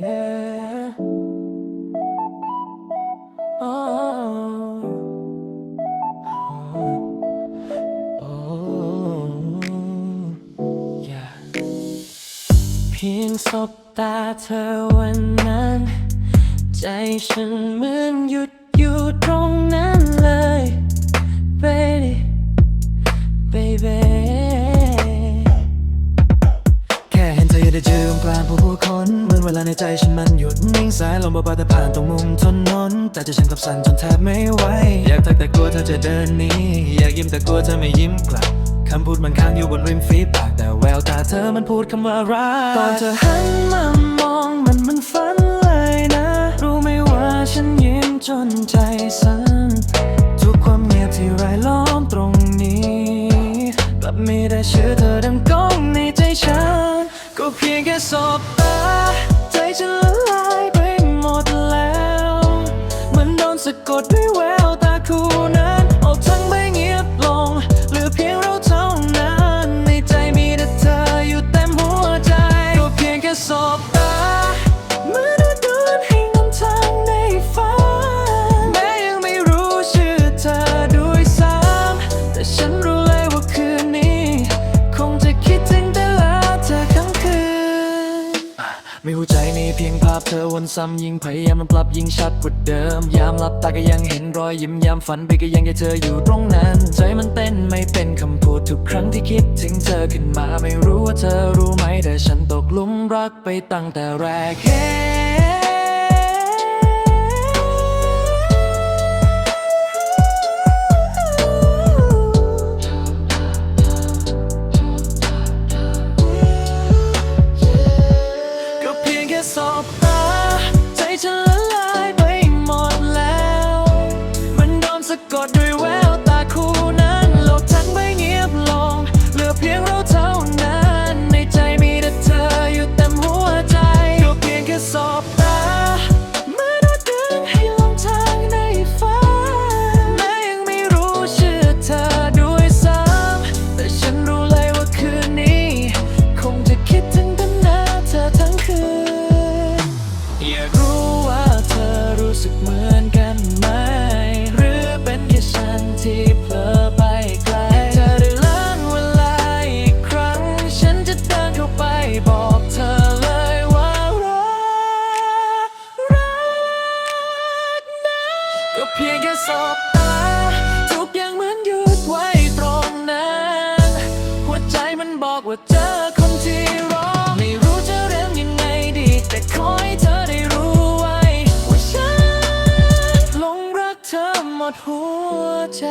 yeah. Oh, oh, oh, yeah. เพียงสบตาเธอวันนั้น ใจฉันเหมือนหยุดอยู่ตรงนั้นเลย เวลาในใจฉันมันหยุดนิ่งสายลมเบาๆแต่ผ่านตรงมุมถนนแต่ใจฉันกับสั่นจนแทบไม่ไหวอยากทักแต่กลัวเธอจะเดินหนีอยากยิ้มแต่กลัวเธอไม่ยิ้มกลับคำพูดมันค้างอยู่บนริมฝีปากแต่แววตาเธอมันพูดคำว่ารักตอนเธอหันมามองมันมันฝันเลยนะ รู้ไหมว่าฉันยิ้มจนใจสั่นทุกความเงียบที่รายล้อมตรงนี้กลับไมีแต่ชื่อเธอดังก้องในใจฉันก็เพียงแค่สบตา ฉันละลายไปหมดแล้ว เหมือนโดนสะกดด้วยแววตาคู่นั้นออกทั้งไม่เงียบลงเหลือเพียงเราเท่านั้น ในใจมีแต่เธออยู่เต็มหัวใจก็เพียงแค่สบตา ไม่หัวใจมีเพียงภาพเธอวนซ้ำยิ่งพยายามมันปรับยิ่งชัดกว่าเดิม ยามหลับตาก็ยังเห็นรอยยิ้มยามฝันไปก็ยังได้เธออยู่ตรงนั้น ใจมันเต้นไม่เป็นคำพูดทุกครั้งที่คิดถึงเธอขึ้นมาไม่รู้ว่าเธอรู้ไหมแต่ฉันตกหลุมรักไปตั้งแต่แรกก็ สะกดด้วย เพียงแค่สบตาทุกอย่างเหมือนหยุดไว้ตรงนั้น หัวใจมันบอกว่าเจอคนที่รอไม่รู้จะเริ่มยังไงดี แต่ขอให้เธอได้รู้ไว้ ว่าฉันหลงรักเธอหมดหัวใจ